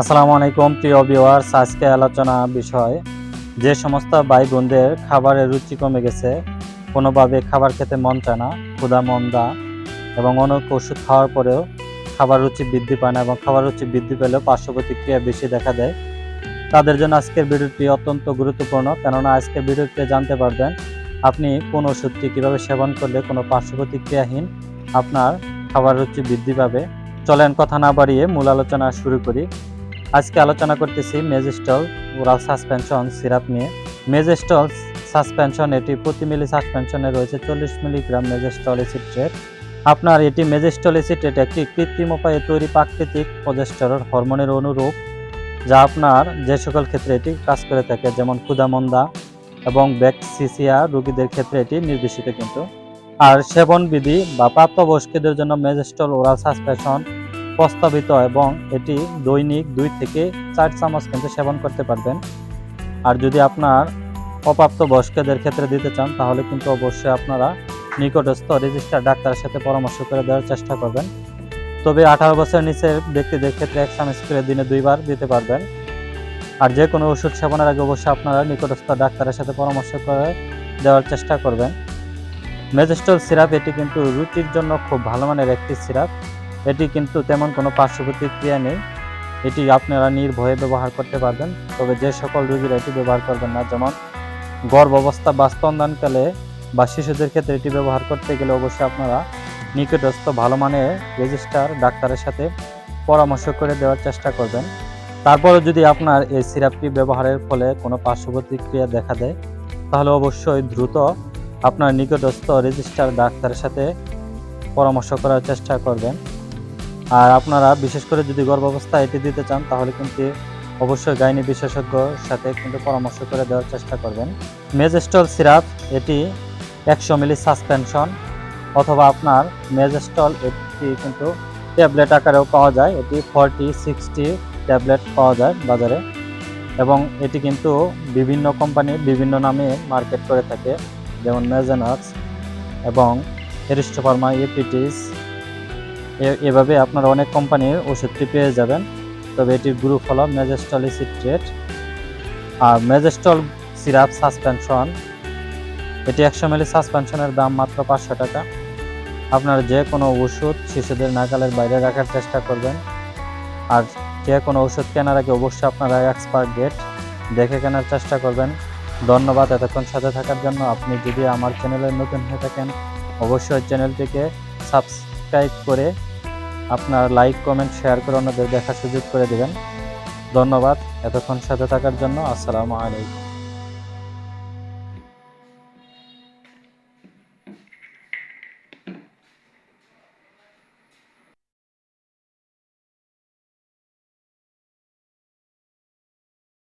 আসসালামু আলাইকুম, প্রিয় ভিউয়ার্স আজকে আলোচনা বিষয়, যে সমস্ত ভাই বোনদের খাবারের রুচি কমে গেছে, কোনোভাবে খাবার খেতে মন চায় না, ক্ষুধা, মন্দা এবং অনেক ওষুধ খাওয়ার পরেও খাবার রুচি বৃদ্ধি পায় না এবং খাবার রুচি বৃদ্ধি পেলেও পার্শ্ব প্রতিক্রিয়া বেশি দেখা দেয়। তাদের জন্য আজকের ভিডিওটি অত্যন্ত গুরুত্বপূর্ণ, কেননা আজকের ভিডিওতে জানতে পারবেন আপনি কোন ওষুধটি কীভাবে সেবন করলে কোনো পার্শ্ব প্রতিক্রিয়াহীন আপনার খাবার রুচি বৃদ্ধি পাবে। চলেন কথা না বাড়িয়ে মূল আলোচনা শুরু করি। আজকে আলোচনা করতেছি মেজেস্টল ওরাল সাসপেনশন সিরাপ নিয়ে। মেজেস্টল সাসপেনশন, এটি প্রতি মিলি সাসপেনশনে রয়েছে চল্লিশ মিলিগ্রাম মেজেস্টল এসিট্রেট আপনার এটি মেজেস্টল এসিট্রেট একটি কৃত্রিম উপায়ে তৈরি প্রাকৃতিক প্রজেস্টরন হরমোনের অনুরূপ, যা আপনার যে সকল ক্ষেত্রে এটি কাজ করে থাকে, যেমন ক্ষুধামন্দা এবং ব্যাকসিসিয়া রোগীদের ক্ষেত্রে এটি নির্দেশিত কিন্তু। আর সেবন বিধি বা প্রাপ্তবয়স্কদের জন্য মেজেস্টল ওরাল সাসপেনশন প্রস্তাবিত এবং এটি দৈনিক দুই থেকে চার চামচ কিন্তু সেবন করতে পারবেন। আর যদি আপনার অপ্রাপ্ত বয়স্কদের ক্ষেত্রে দিতে চান, তাহলে কিন্তু অবশ্যই আপনারা নিকটস্থ রেজিস্টার ডাক্তারের সাথে পরামর্শ করে দেওয়ার চেষ্টা করবেন। তবে আঠারো বছরের নিচের ব্যক্তিদের ক্ষেত্রে এক চামচ করে দিনে দুইবার দিতে পারবেন। আর যে কোনো ওষুধ সেবনের আগে অবশ্যই আপনারা নিকটস্থ ডাক্তারের সাথে পরামর্শ করে দেওয়ার চেষ্টা করবেন। মেজেস্টল সিরাপ, এটি কিন্তু রুচির জন্য খুব ভালো মানের একটি সিরাপ। এটি কিন্তু তেমন কোনো পার্শ্ব প্রতিক্রিয়া নেই। এটি আপনারা নির্ভয়ে ব্যবহার করতে পারবেন। তবে যে সকল রোগীরা এটি ব্যবহার করবেন না, যেমন গর্ভ অবস্থা বা স্তনদানকালে বা শিশুদের ক্ষেত্রে এটি ব্যবহার করতে গেলে অবশ্যই আপনারা নিকটস্থ ভালো মানের রেজিস্টার ডাক্তারের সাথে পরামর্শ করে দেওয়ার চেষ্টা করবেন। তারপরে যদি আপনার এই সিরাপটি ব্যবহারের ফলে কোনো পার্শ্ব প্রতিক্রিয়া দেখা দেয়, তাহলে অবশ্যই দ্রুত আপনার নিকটস্থ রেজিস্টার ডাক্তারের সাথে পরামর্শ করার চেষ্টা করবেন। আর আপনারা বিশেষ করে যদি গর্ভাবস্থায় এটি দিতে চান, তাহলে কিন্তু অবশ্যই গাইনি বিশেষজ্ঞর সাথে কিন্তু পরামর্শ করে দেওয়ার চেষ্টা করবেন। মেজেস্টল সিরাপ, এটি একশো মিলি সাসপেনশন অথবা আপনার মেজেস্টল, এটি কিন্তু ট্যাবলেট আকারেও পাওয়া যায়। এটি ফর্টি, সিক্সটি ট্যাবলেট পাওয়া যায় বাজারে এবং এটি কিন্তু বিভিন্ন কোম্পানি বিভিন্ন নামে মার্কেট করে থাকে, যেমন মেজানাক্স এবং এরিস্টোফার্মা এপিটিস এভাবে আপনারা অনেক কোম্পানির ওষুধটি পেয়ে যাবেন। তবে এটির গ্রুপ হলো মেজেস্টল সিট্রেট আর মেজেস্টল সিরাপ সাসপেনশন এটি একশো মিলি সাসপেনশনের দাম মাত্র পাঁচশো টাকা। আপনার যে কোনো ওষুধ শিশুদের নাগালের বাইরে রাখার চেষ্টা করবেন। আর যে কোনো ওষুধ কেনার আগে অবশ্যই আপনারা এক্সপার্ট ডেট দেখে কেনার চেষ্টা করবেন। ধন্যবাদ এতক্ষণ সাথে থাকার জন্য। আপনি যদি আমার চ্যানেলে নতুন হয়ে থাকেন, অবশ্যই চ্যানেলটিকে সাবস্ক্রাইব করে আপনার লাইক, কমেন্ট, শেয়ার করে অন্যদের দেখার সুযোগ করে দেবেন। ধন্যবাদ এতক্ষণ সাথে থাকার জন্য। আসসালামু আলাইকুম।